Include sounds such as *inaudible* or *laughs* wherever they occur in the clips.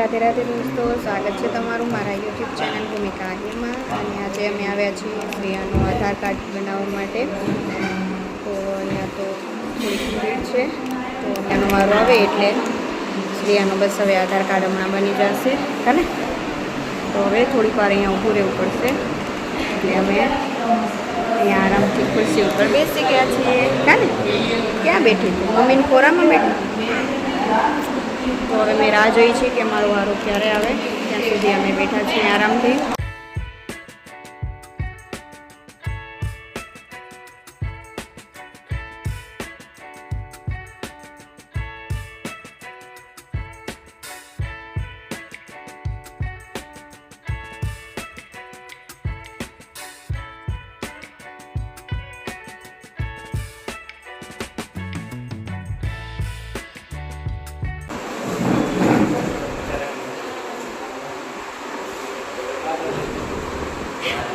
રાધે રાધે દોસ્તો, સ્વાગત છે તમારું મારા યુટ્યુબ ચેનલ ભૂમિકા આહિરમાં. અને આજે અમે આવ્યા છીએ શ્રેયાનું આધાર કાર્ડ બનાવવા માટે. તો અહીંયા તો થોડીક ભીડ છે. તો એનો વારો આવે એટલે શ્રેયાનો બસ હવે આધાર કાર્ડ હમણાં બની જશે. ને તો હવે થોડીક વાર અહીંયા ઊભું રહેવું પડશે. એટલે અમે અહીંયા આરામથી ખુરશી ઉપર બેસી ગયા છીએ. કાને ક્યાં બેઠી હતી? મમ્મીની ખોરામાં બેઠી? તો હવે મેં રાહ જોઈ છે કે મારો વારો ક્યારે આવે, ત્યાં સુધી અમે બેઠા છીએ આરામથી.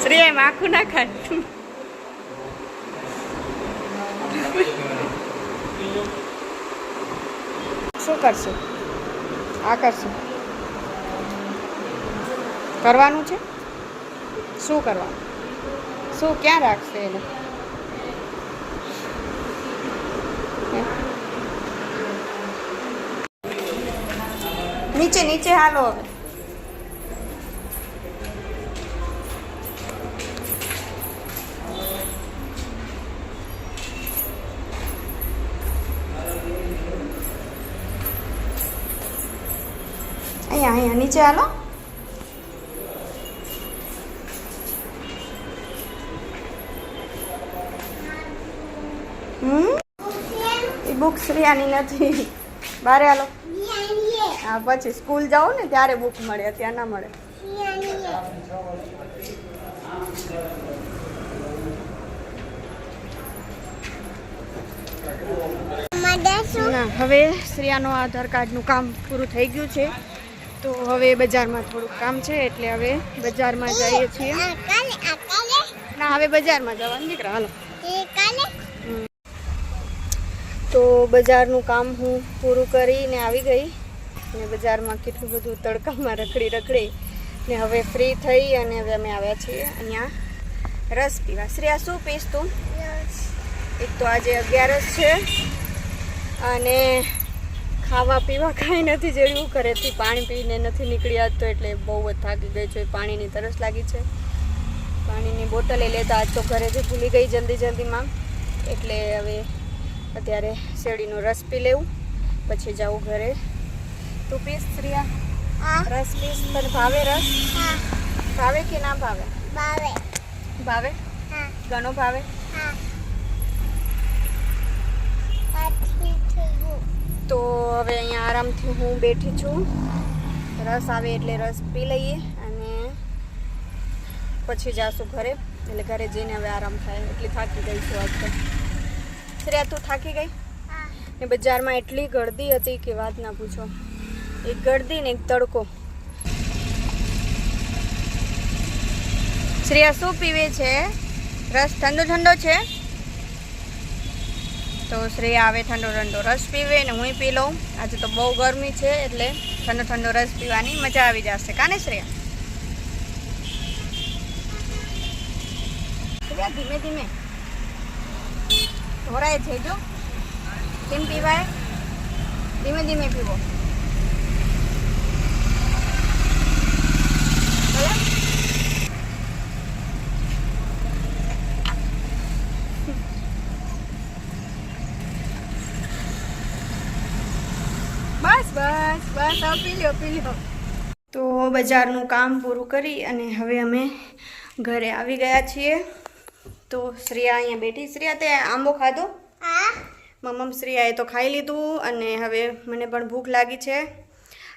શ્રી એમ આખું ના ખાય શું કરશું આ કરશું કરવાનું છે શું કરવાનું શું ક્યાં રાખશે એને નીચે નીચે હાલો હવે અહીંયા અહીંયા નીચે હાલો. હમ? બુક શ્રેયાની નથી. બારે હાલો. હા પછી સ્કૂલ જાઓ ને ત્યારે બુક મળે ત્યાં ના મળે. હવે શ્રેયાનો આધાર કાર્ડનું કામ પૂરું થઈ ગયું છે. તો હવે બજારમાં થોડુંક કામ છે એટલે હવે બજારમાં જઈએ છીએ. ના હવે બજારમાં જવાનું. દીકરા હાલો. તો બજારનું કામ હું પૂરું કરીને આવી ગઈ. ને બજારમાં કેટલું બધું તડકામાં રખડી રખડી. ને હવે ફ્રી થઈ અને હવે અમે આવ્યા છીએ અહીંયા રસ પીવા. શ્રેયા શું પીશ તું? એક તો આજે અગિયારસ છે. અને ખાવા પીવા કાંઈ નથી જેવું ઘરેથી પાણી પીને નથી નીકળી આવતો એટલે બહુ જ થાકી ગઈ છું પાણીની તરસ લાગી છે. પાણીની બોટલે લેતા આજ તો ઘરેથી ભૂલી ગઈ જલ્દી જલ્દીમાં એટલે હવે અત્યારે શેરડીનો રસ પી લેવું પછી જાઉં ઘરે. તું પીશ શ્રિયા રસ પીશ તને ભાવે રસ? ભાવે કે ના ભાવે? ભાવે. ઘણો ભાવે? તો હવે અહીંયા આરામથી હું બેઠી છું. રસ આવે એટલે રસ પી લઈએ અને પછી જાશું ઘરે. એટલે ઘરે જઈને હવે આરામ થાય. એટલી થાકી ગઈ છું આજ તો. શ્રેયા તું થાકી ગઈ? ને બજારમાં એટલી ગળદી હતી કે વાત ના પૂછો. એક ગળદી ને એક તડકો. શ્રેયા શું પીવે છે? રસ ઠંડો ઠંડો છે? તો શ્રેયા આવે, ઠંડો ઠંડો રસ પીવે ને હું પી લઉં. આજે તો બહુ ગરમી છે એટલે ઠંડો ઠંડો રસ પીવાની મજા આવી જશે. કાને શ્રેયા, ધીમે ધીમે. ધોરાય છે જો. કેમ પીવાય? ધીમે ધીમે પીવો બરાબર? બસ બસ બસ હવે પી લ્યો પી લ્યો તો બજારનું કામ પૂરું કરી અને હવે અમે ઘરે આવી ગયા છીએ. તો શ્રેયા અહીંયા બેઠી. શ્રેયા તે આંબો ખાધો? મમ્મ શ્રેયાએ તો ખાઈ લીધું અને હવે મને પણ ભૂખ લાગી છે.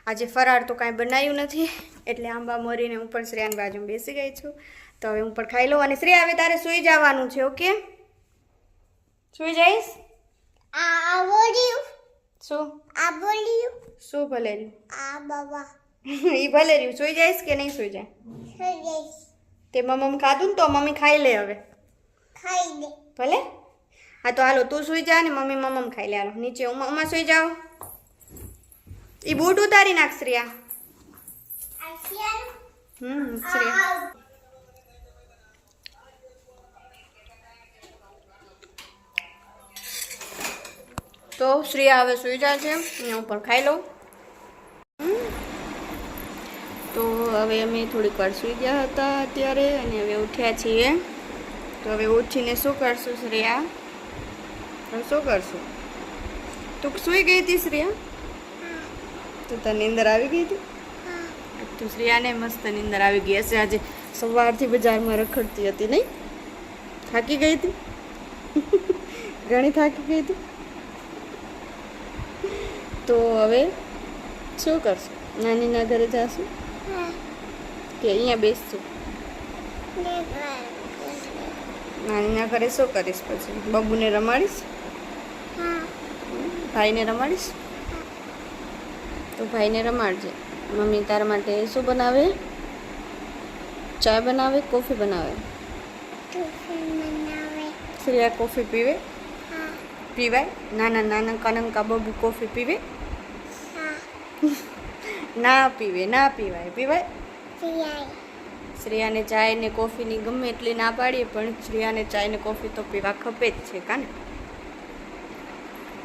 આજે ફરાર તો કાંઈ બનાવ્યું નથી એટલે આંબા મરીને હું પણ શ્રેયાની બાજુમાં બેસી ગઈ છું. તો હવે હું પણ ખાઈ લઉં અને શ્રેયા હવે તારે સૂઈ જવાનું છે ઓકે? સૂઈ જઈશ? શું? શું ભલે રહ્યું? એ *laughs* ભલે રહ્યું. સૂઈ જઈશ કે નહીં સૂઈ જાય? તે મમ્મી ખાધું ને તો મમ્મી ખાઈ લે હવે. ભલે? હા તો હાલો તું સુઈ જા ને મમ્મી મમ્મ ખાઈ લે. હાલો નીચે ઉમા ઉમા સુઈ જાઓ. એ બૂટ ઉતારી નાખ શ્રિયા. હમ શ્રેયા. તો શ્રેયા હવે સુઈ જાય છે. હું પણ ખાઈ લઉં. તો હવે અમે થોડીક વાર સુઈ ગયા હતા અત્યારે અને હવે ઉઠ્યા છીએ. તો હવે ઉઠીને શું કરશું શ્રેયા? હવે શું કરશું? તું સુઈ ગઈ હતી શ્રેયા? તો તને નીંદર આવી ગઈ હતી? તો શ્રેયાને મસ્ત નીંદર આવી ગઈ હશે. આજે સવારથી બજારમાં રખડતી હતી નહીં? થાકી ગઈ હતી? *laughs* ઘણી થાકી ગઈ હતી? તો હવે શું કરશું? નાનીના ઘરે જાશું? કે અહીંયા બેસશું? નાનીના ઘરે શું કરીશ પછી? બબુને રમાડીશ? ભાઈને રમાડીશ? તો ભાઈને રમાડજે. મમ્મી તારા માટે શું બનાવે? ચા બનાવે કોફી બનાવે? શ્રેયા કોફી પીવે? પીવાય? નાના નાના કનંકા બબુ કોફી પીવે? ના પીવે ના પીવાય પીવાય? શ્રેયાને ચાય ને કોફીની ગમે એટલી ના પાડીએ પણ શ્રેયાને ચાય ને કોફી તો પીવા ખપે જ છે કાને?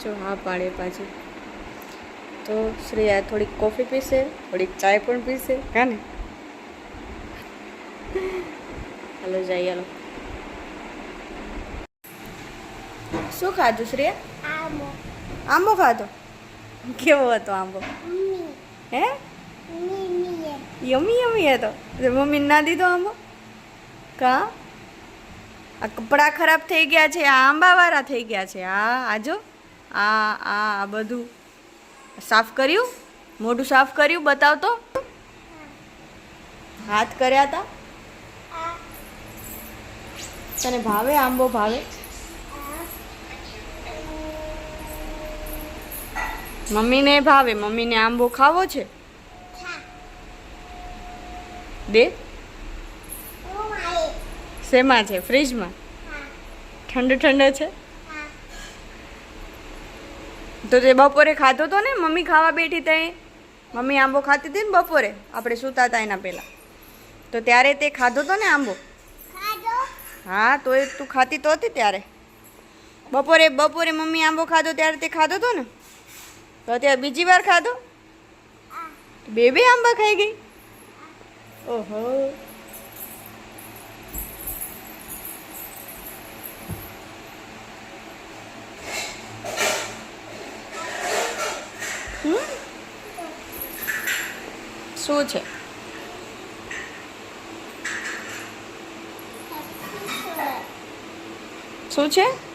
જો હા પાડે પાછી. તો શ્રેયા થોડીક કોફી પીશે થોડીક ચાય પણ પીશે કાને? હાલો જઈએ હાલો. શું ખાધું શ્રેયા આંબો ખાધો? કેવો હતો આંબો હે? યમી યમી તો. મમ્મી ના દીધો આંબો? કા? આ કપડાં ખરાબ થઈ ગયા છે, આ આંબાવાળા થઈ ગયા છે. આ આજો આ આ આ બધું. સાફ કર્યું? મોઢું સાફ કર્યું? બતાવ તો. હાથ કર્યા હતા તને ભાવે આંબો ભાવે? મમ્મીને ભાવે મમ્મીને આંબો ખાવો છે? દે. શેમાં છે? ફ્રીજમાં? ઠંડો ઠંડો છે? તો તે બપોરે ખાધો તો ને? મમ્મી ખાવા બેઠી તઈ? મમ્મી આંબો ખાતી હતી ને બપોરે? આપણે સૂતા હતા એના પહેલાં. તો ત્યારે તે ખાધો તો ને આંબો? હા તો એ તું ખાતી તો હતી ત્યારે. બપોરે બપોરે મમ્મી આંબો ખાધો ત્યારે તે ખાધો તો ને? તો અત્યારે બીજી વાર ખાધો? બે બે આંબા ખાઈ ગઈ? ઓહો? શું છે? શું છે?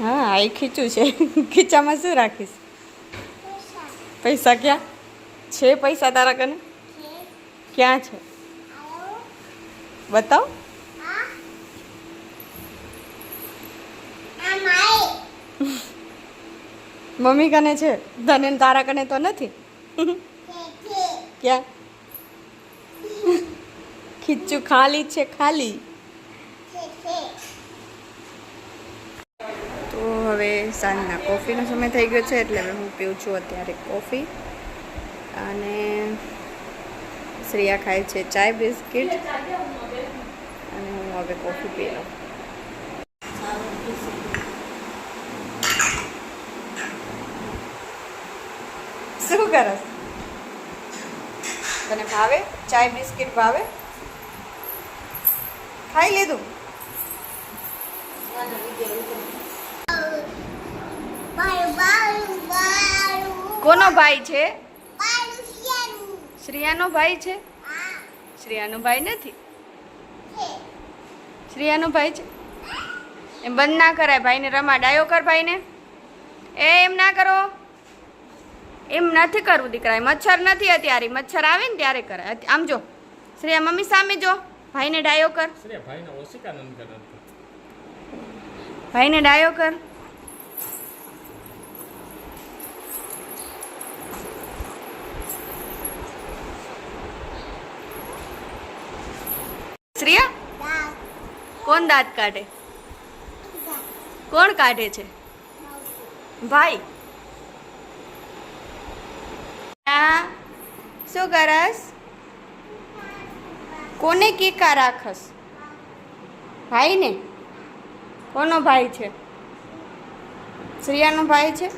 હા, આ ખીચું છે. ખીચામાં શું રાખીશ? પૈસા ક્યાં? છે પૈસા તારા કને ક્યાં છે? બતાવ. મમ્મી કને છે? ધને તારા કને તો નથી? ક્યાં? ખીચું ખાલી છે, ખાલી. હવે સાંજના કોફીનો સમય થઈ ગયો છે એટલે હવે હું પીઉં છું અત્યારે કોફી. અને શ્રેયા ખાય છે ચાય બિસ્કિટ. અને હું હવે કોફી પી લઉં. શું કરસ તને ભાવે? ચાય બિસ્કિટ ભાવે? ખાઈ લીધું? કોનો ભાઈ છે? શ્રેયાનો. ભાઈ છે? શ્રેયાનો ભાઈ નથી? શ્રેયાનો ભાઈ છે? એમ બંધ ના કરાય ભાઈને રમા ડાયો કર ભાઈને. એ એમ ના કરો. એમ નથી કરવું દીકરા મચ્છર નથી અત્યારે. મચ્છર આવે ને ત્યારે કરાય આમ જો. શ્રેયા મમ્મી સામે જો. ભાઈને ડાયો કર. શ્રેય ભાઈને ઓશિકાનંદ કરે. ભાઈને ડાયો કર. શ્રેયા કોણ દાંત કાઢે? કોણ કાઢે છે? ભાઈ. શું કરસ? કોને કીકા રાખસ? ભાઈ ને કોનો ભાઈ છે? શ્રિયાનો ભાઈ છે?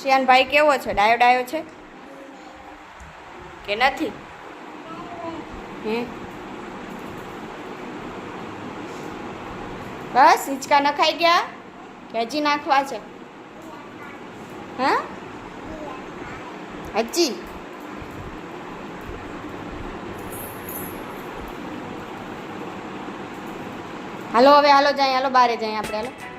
શ્રિયાનો ભાઈ કેવો છે? ડાયો ડાયો છે? કે નથી? હે? બસ, હિંચકા નખાઈ ગયા? કે હજી નાખવા છે? હા? હજી? હાલો, હવે હાલો, જાય, હાલો, બારે જાય, આપણે, હાલો.